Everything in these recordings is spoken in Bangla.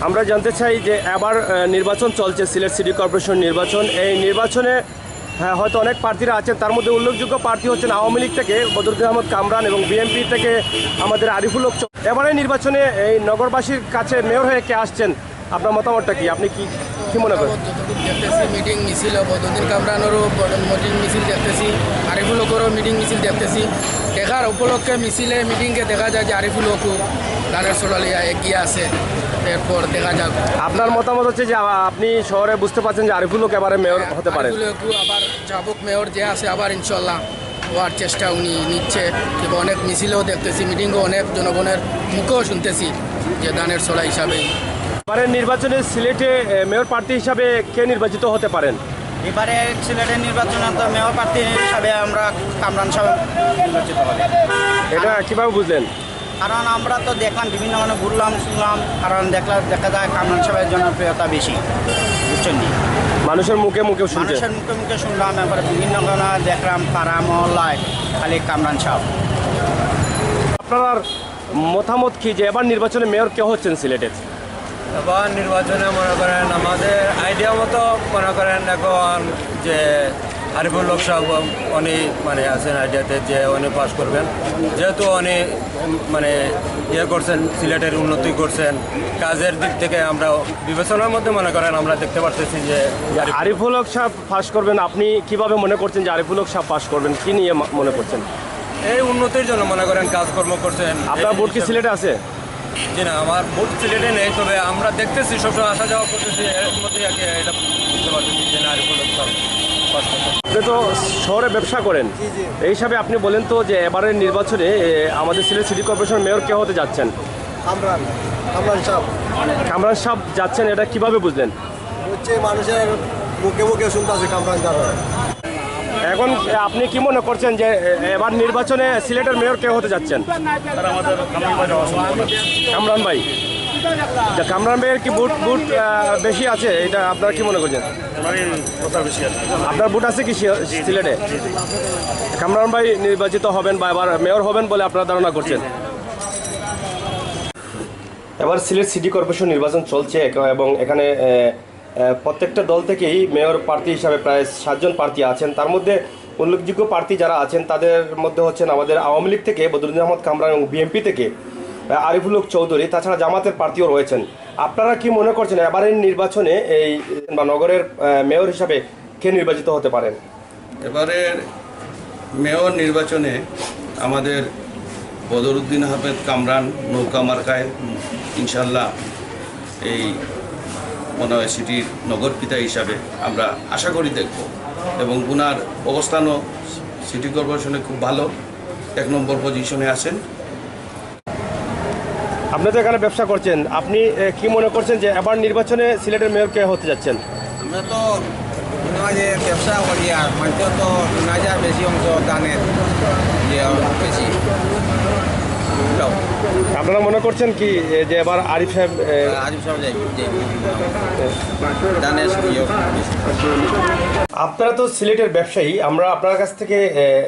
আমরা জানতে চাই যে এবার নির্বাচন চলছে, সিলেট সিটি কর্পোরেশন নির্বাচন। এই নির্বাচনে হ্যাঁ হয়তো অনেক প্রার্থীরা আছেন, তার মধ্যে উল্লেখযোগ্য প্রার্থী হচ্ছেন আওয়ামী লীগ থেকে বদরুদ্দিন আহমদ কামরান এবং বিএনপি থেকে আমাদের আরিফুল হক চৌ- এবারে নির্বাচনে এই নগরবাসীর কাছে মেয়র হয়ে কে আসছেন? আপনার মতামতটা কি? আপনি কি কি মনে করেন? মিটিং মিছিল বদুদ্দিন কামরানেরও মিটিং মিছিল দেখতেছি, আরিফুল হকেরও মিটিং মিছিল দেখতেছি। দেখার উপলক্ষে মিছিলে মিটিংকে দেখা যায় যে আরিফুল হকও গানের চলালিয়া এগিয়ে আছে। এরপর দেখা যাক। আপনার মতামত হচ্ছে যে আপনি শহরে বুঝতে পারছেন যে আরিফুল হক এবারে মেয়র হতে পারে। আবার চাবুক মেয়র যে আছে আবার ইনশাল্লাহ হওয়ার চেষ্টা উনি নিচ্ছে। এবং অনেক মিছিলেও দেখতেছি মিটিংও অনেক জনগণের মুখেও শুনতেছি যে দানের চলা হিসাবে। এবারে নির্বাচনে সিলেটে মেয়র প্রার্থী হিসাবে কে নির্বাচিত হতে পারেন? এবারে সিলেটের নির্বাচনে তো মেয়র প্রার্থী হিসাবে আমরা কামরান সাহেব নির্বাচিত হবে। এটা কীভাবে বুঝলেন? কারণ আমরা তো দেখলাম বিভিন্ন মানে ঘুরলাম শুনলাম কারণ দেখলাম দেখা যায় কামরান সাহেবের জনপ্রিয়তা বেশি বুঝছেন মানুষের মুখে মুখে মানুষের মুখে মুখে শুনলাম এবারে বিভিন্ন দেখলাম পাড়া মহল্লায় খালি কামরান সাহেব আপনার মতামত কি যে এবার নির্বাচনে মেয়র কে হচ্ছেন সিলেটের? এবার নির্বাচনে মনে করেন আমাদের আইডিয়া মতো মনে করেন এখন যে আরিফুল লোক সাহেব উনি মানে আছেন আইডিয়াতে যে উনি পাস করবেন। যেহেতু উনি মানে ইয়ে করছেন সিলেটের উন্নতি করছেন কাজের দিক থেকে আমরা বিবেচনার মধ্যে মনে করেন আমরা দেখতে পারতেছি যে আরিফ- আরিফুল হক সাহেব পাস করবেন আপনি কীভাবে মনে করছেন যে আরিফুল হক সাহেব পাস করবেন? কি নিয়ে মনে করছেন? এই উন্নতির জন্য মনে করেন কাজকর্ম করছেন। আপনার ভোট কি সিলেটে আছে? জি না আমার ভোট সিলেটে নেই তবে আমরা দেখতেছি সবসময় আসা যাওয়া করতেছি এর মধ্যে এটা বুঝতে পারতেছি যে না আরিফুল লোক সাহেব আপনি তো শহরে ব্যবসা করেন। এই হিসাবে আপনি বলেন তো যে এবারের নির্বাচনে আমাদের সিলেট সিটি কর্পোরেশন মেয়র কে হতে যাচ্ছেন? কামরান কামরান সাহেব। কামরান সাহেব যাচ্ছেন এটা কীভাবে বুঝলেন? হচ্ছে মানুষের মুখে মুখে শুনতে আছে কামরান এখন আপনি কি মনে করছেন যে এবার নির্বাচনে সিলেটের মেয়র কে হতে যাচ্ছেন? কামরান ভাই। কামরান ভাইয়ের কি বুট বুট বেশি আছে? এটা আপনারা কি মনে করছেন? আপনার বুট আছে কি সিলেটে? কামরান ভাই নির্বাচিত হবেন বা এবার মেয়র হবেন বলে আপনারা ধারণা করছেন। এবার সিলেট সিটি কর্পোরেশন নির্বাচন চলছে, এবং এখানে প্রত্যেকটা দল থেকেই মেয়র প্রার্থী হিসাবে প্রায় সাতজন প্রার্থী আছেন। তার মধ্যে উল্লেখযোগ্য প্রার্থী যারা আছেন, তাদের মধ্যে হচ্ছেন আমাদের আওয়ামী লীগ থেকে বদরুদ্দিন আহমদ কামরান এবং বিএনপি থেকে। আরিফুল চৌধুরী, তাছাড়া জামাতের প্রার্থীও রয়েছেন। আপনারা কি মনে করছেন এবারের নির্বাচনে এই বা নগরের মেয়র হিসাবে কে নির্বাচিত হতে পারেন? এবারের মেয়র নির্বাচনে আমাদের বদরুদ্দিন আহমেদ কামরান, নৌকা মার্কায়, ইনশাল্লাহ এই মনে হয় সিটির নগর পিতা হিসাবে আমরা আশা করি দেখব। এবং ওনার অবস্থানও সিটি কর্পোরেশনে খুব ভালো, এক নম্বর পজিশনে আছেন। আপনি তো এখানে ব্যবসা করছেন। আপনি কি মনে করছেন যে এবার নির্বাচনে সিলেটের মেয়র কে হতে যাচ্ছেন? আমরা তো ব্যবসা করি আর মানুষ তো নাজার বেশি অংশ দানের বেশি আপনারা মনে করছেন কি যে এবার আরিফ সাহেব আরিফ সাহেব ইয়ে। আপনারা তো সিলেটের ব্যবসায়ী। আমরা আপনার কাছ থেকে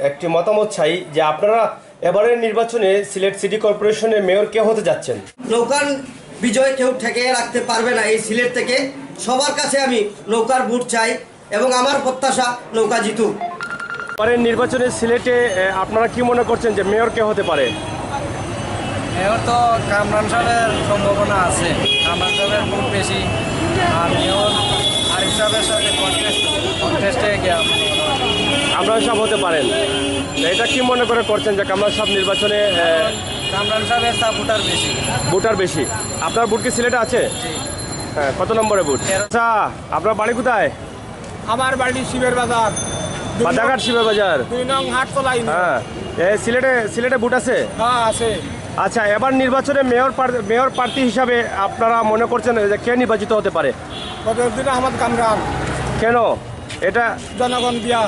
একটি মতামত চাই যে আপনারা এবারের নির্বাচনে সিলেট সিটি কর্পোরেশনের মেয়র কে হতে যাচ্ছেন? নৌকার বিজয় কেউ ঠেকে রাখতে পারবে না এই সিলেট থেকে। সবার কাছে আমি নৌকার বুট চাই এবং আমার প্রত্যাশা নৌকা জিতু এবারের নির্বাচনে সিলেটে আপনারা কি মনে করছেন যে মেয়র কে হতে পারে? মেয়র তো কামরান সাহেবের সম্ভাবনা আছে। কামরান সাহেবের ভোট বেশি আর মেয়র আরিফ সাহেবের সাথে কন্টেস্ট কন্টেস্টে গিয়ে কামরান সাহেব হতে পারেন। এটা কি মনে করে করছেন যে কামরান সাহেব নির্বাচনে কামরান সাহেবের সাপোর্টার বেশি। ভোটার বেশি? আপনার বুট কি সিলেটে আছে? হ্যাঁ কত নম্বরে বুট? আচ্ছা আপনার বাড়ি কোথায়? আমার বাড়ি শিবের বাজার। বাজারঘাট শিবের বাজার। দুই নং হ্যাঁ সিলেটে সিলেটে বুট আছে? হ্যাঁ আছে। আচ্ছা এবার নির্বাচনে মেয়র মেয়র প্রার্থী হিসাবে আপনারা মনে করছেন যে কে নির্বাচিত হতে পারে? বদরুদ্দিন আহমদ কামরান। কেন? এটা জনগণ দিয়া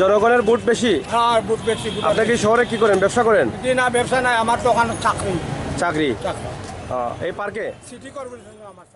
জনগণের ভোট বেশি? হ্যাঁ বুট বেশি বুট আপনি কি শহরে কি করেন? ব্যবসা করেন। না ব্যবসা নাই আমার দোকান চাকরি। চাকরি। এই পার্কে? সিটি কর্পোরেশন আমার